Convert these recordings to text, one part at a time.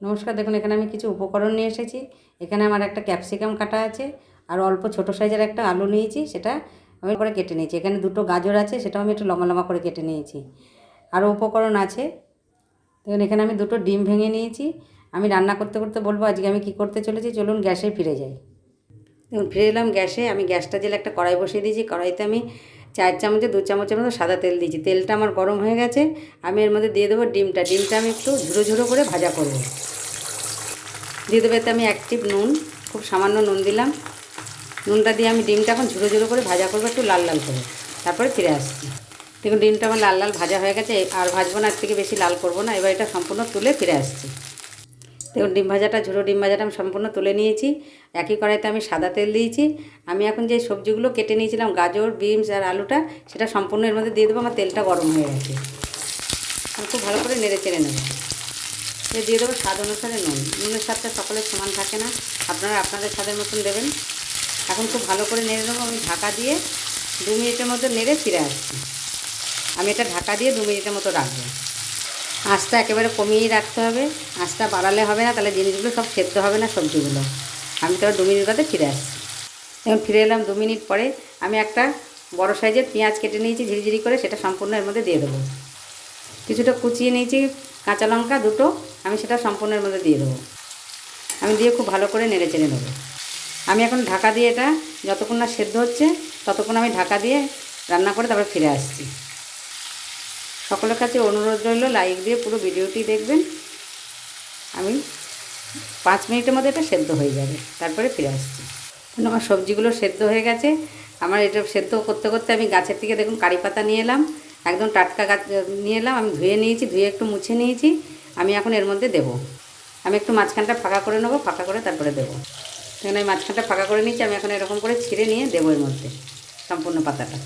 নমস্কার, দেখুন, এখানে আমি কিছু উপকরণ নিয়ে এসেছি। এখানে আমার একটা ক্যাপসিকাম কাটা আছে আর অল্প ছোট সাইজের একটা আলু নিয়েছি, সেটা আমি করে কেটে নিয়েছি। এখানে দুটো গাজর আছে, সেটাও আমি একটু লম্বা লম্বা করে কেটে নিয়েছি। আরও উপকরণ আছে। দেখুন, এখানে আমি দুটো ডিম ভেঙে নিয়েছি। আমি রান্না করতে করতে বলব, আজকে আমি কি করতে চলেছি, চলুন গ্যাসে ফিরে যাই। দেখুন, ফিরে এলাম গ্যাসে। আমি গ্যাসটা জেলে একটা কড়াই বসিয়ে দিয়েছি। কড়াইতে আমি চার চামচে, দু চামচের মতো সাদা তেল দিয়েছি। তেলটা আমার গরম হয়ে গেছে, আমি এর মধ্যে দিয়ে দেবো ডিমটা। ডিমটা আমি একটু ঝুড়ো ঝুড়ো করে ভাজা করব। দিয়ে দেবো এতে আমি এক টিপ নুন, খুব সামান্য নুন দিলাম। নুনটা দিয়ে আমি ডিমটা এখন ঝুড়ো ঝুড়ো করে ভাজা করব, একটু লাল লাল করে। তারপরে ফিরে আসছি। দেখুন, ডিমটা আমার লাল লাল ভাজা হয়ে গেছে, আর ভাজবো না, এর থেকে বেশি লাল করব না। এবার এটা সম্পূর্ণ তুলে ফিরে আসছি। দেখুন ডিম ভাজাটা, ঝুড়ো ডিম ভাজাটা আমি সম্পূর্ণ তুলে নিয়েছি। একই কড়াইতে আমি সাদা তেল দিয়েছি। আমি এখন যে সবজিগুলো কেটে নিয়েছিলাম, গাজর, বিনস আর আলুটা, সেটা সম্পূর্ণ এর মধ্যে দিয়ে দেবো। আমার তেলটা গরম হয়ে গেছে। আমি খুব ভালো করে নেড়ে চেড়ে নেব। দিয়ে দেবো স্বাদ অনুসারে নুন। নুনের স্বাদটা সকলের সমান থাকে না। আপনারা আপনাদের স্বাদের মতন দেবেন। এখন খুব ভালো করে নেড়ে নেব। আমি ঢাকা দিয়ে দু মিনিটের মতো নেড়ে ফিরে আসছি। আমি এটা ঢাকা দিয়ে দু মিনিটের মতো রাখব। আঁচটা একেবারে কমিয়েই রাখতে হবে। আঁচটা বাড়ালে হবে না, তাহলে জিনিসগুলো সব সেদ্ধ হবে না সবজিগুলো। আমি তো দু মিনিট বাদে ফিরে আসছি। এখন ফিরে এলাম দু মিনিট পরে। আমি একটা বড় সাইজের পেঁয়াজ কেটে নিয়েছি, ঝিরিঝিরি করে, সেটা সম্পূর্ণ এর মধ্যে দিয়ে দেবো। কিছুটা কুচিয়ে নিয়েছি, কাঁচা লঙ্কা দুটো, আমি সেটা সম্পূর্ণের মধ্যে দিয়ে দেবো। আমি দিয়ে খুব ভালো করে নেড়ে চেড়ে নেব। আমি এখন ঢাকা দিয়ে এটা, যতক্ষণ না সেদ্ধ হচ্ছে, ততক্ষণ আমি ঢাকা দিয়ে রান্না করে তারপর ফিরে আসছি। সকলের কাছে অনুরোধ রইল লাইক দিয়ে পুরো ভিডিওটি দেখবেন। আমি পাঁচ মিনিটের মধ্যে এটা সেদ্ধ হয়ে যাবে, তারপরে ফিরে আসছি। আমার সবজিগুলো সেদ্ধ হয়ে গেছে। আমার এটা সেদ্ধ করতে করতে আমি গাছের থেকে দেখুন কারি পাতা নিয়ে এলাম, একদম টাটকা গাছ নিয়ে এলাম, আমি ধুয়ে নিয়েছি, ধুয়ে একটু মুছে নিয়েছি, আমি এখন এর মধ্যে দেবো। আমি একটু মাঝখানটা ফাঁকা করে নেব, ফাঁকা করে তারপরে দেবো। এখানে আমি মাঝখানটা ফাঁকা করে নিয়েছি, আমি এখন এরকম করে ছিঁড়ে নিয়ে দেবো এর মধ্যে, সম্পূর্ণ পাতাটা।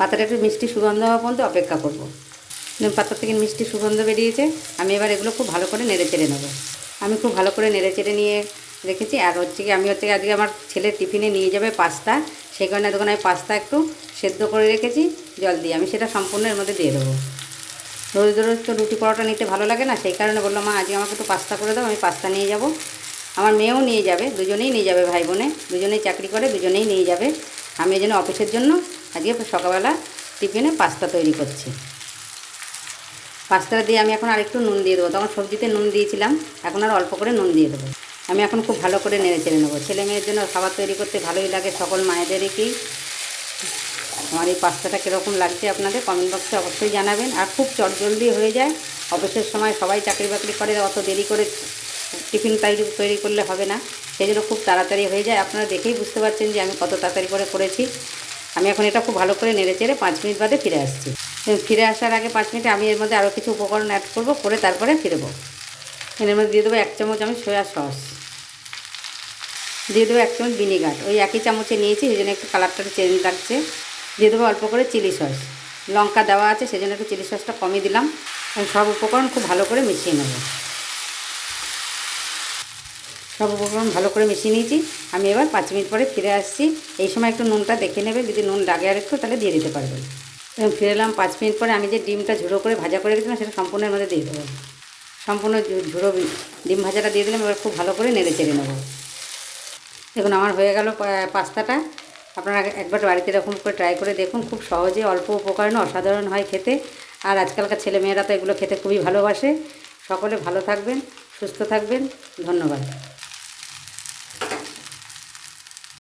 পাতাটা একটু মিষ্টি সুগন্ধ হওয়া পর্যন্ত অপেক্ষা করব। নিম থেকে মিষ্টি সুগন্ধ বেরিয়েছে, আমি এবার এগুলো খুব ভালো করে নেড়ে চেড়ে নেব। আমি খুব ভালো করে নেড়ে চেড়ে নিয়ে রেখেছি, আর হচ্ছে কি আমি হচ্ছে কি আজকে আমার ছেলের টিফিনে নিয়ে যাবে পাস্তা, সেই কারণে তখন আমি পাস্তা একটু সেদ্ধ করে রেখেছি, জল দিয়ে আমি সেটা সম্পূর্ণ এর মধ্যে দিয়ে দেবো। রোজ রোজ তো রুটি পরোটা নিতে ভালো লাগে না, সেই কারণে বললাম মা, আজকে আমাকে একটু পাস্তা করে দাও, আমি পাস্তা নিয়ে যাব। আমার মেয়েও নিয়ে যাবে, দুজনেই নিয়ে যাবে, ভাই বোনে, দুজনেই চাকরি করে, দুজনেই নিয়ে যাবে। আমি এই জন্য অফিসের জন্য আজকে সকালবেলা টিফিনে পাস্তা তৈরি করছি। পাস্তাটা দিয়ে আমি এখন আরেকটু নুন দিয়ে দেবো। তখন সবজিতে নুন দিয়েছিলাম, এখন আর অল্প করে নুন দিয়ে দেবো। আমি এখন খুব ভালো করে নেড়ে চেড়ে নেব। ছেলে মেয়ের জন্য খাবার তৈরি করতে ভালোই লাগে, সকল মায়েদেরই কি? আমার এই পাস্তাটা কীরকম লাগছে আপনাদের কমেন্ট বক্সে অবশ্যই জানাবেন। আর খুব চটজলদি হয়ে যায় অফিসের সময় সবাই চাকরি বাকরি করে, অত দেরি করে টিফিন তৈরি তৈরি করলে হবে না। সেই জন্য খুব তাড়াতাড়ি হয়ে যায়। আপনারা দেখেই বুঝতে পারছেন যে আমি কত তাড়াতাড়ি করে করেছি। আমি এখন এটা খুব ভালো করে নেড়ে চেড়ে পাঁচ মিনিট বাদে ফিরে আসছি। ফিরে আসার আগে পাঁচ মিনিটে আমি এর মধ্যে আরও কিছু উপকরণ অ্যাড করব, করে তারপরে ফিরবো এর মধ্যে দিয়ে দেবো এক চামচ আমি সয়া সস দিয়ে দেবো এক চামচ ভিনিগার ওই একই চামচে নিয়েছি, সেই জন্য একটু কালারটা চেঞ্জ লাগছে। দিয়ে দেবো অল্প করে চিলি সস লঙ্কা দেওয়া আছে, সেই জন্য একটু চিলি সসটা কমই দিলাম। আমি সব উপকরণ খুব ভালো করে মিশিয়ে নেব। সব উপকরণ ভালো করে মিশিয়ে নিয়েছি। আমি এবার পাঁচ মিনিট পরে ফিরে আসছি। এই সময় একটু নুনটা দেখে নেবে। যদি নুন লাগে আর একটু, তাহলে দিয়ে দিতে পারবেন। এবং ফিরে এলাম পাঁচ মিনিট পরে। আমি যে ডিমটা ঝুড়ো করে ভাজা করে রেখেছিলাম, সেটা সম্পূর্ণের মধ্যে দিয়ে দেবো সম্পূর্ণ ঝুড়ো ডিম ভাজাটা দিয়ে দিলাম। এবার খুব ভালো করে নেড়ে চেড়ে নেব। দেখুন, আমার হয়ে গেল পাস্তাটা। আপনারা একবার বাড়িতে এরকম করে ট্রাই করে দেখুন। খুব সহজে অল্প উপকরণে, অসাধারণ হয় খেতে। আর আজকালকার ছেলেমেয়েরা তো এগুলো খেতে খুবই ভালোবাসে। সকলে ভালো থাকবেন, সুস্থ থাকবেন। ধন্যবাদ।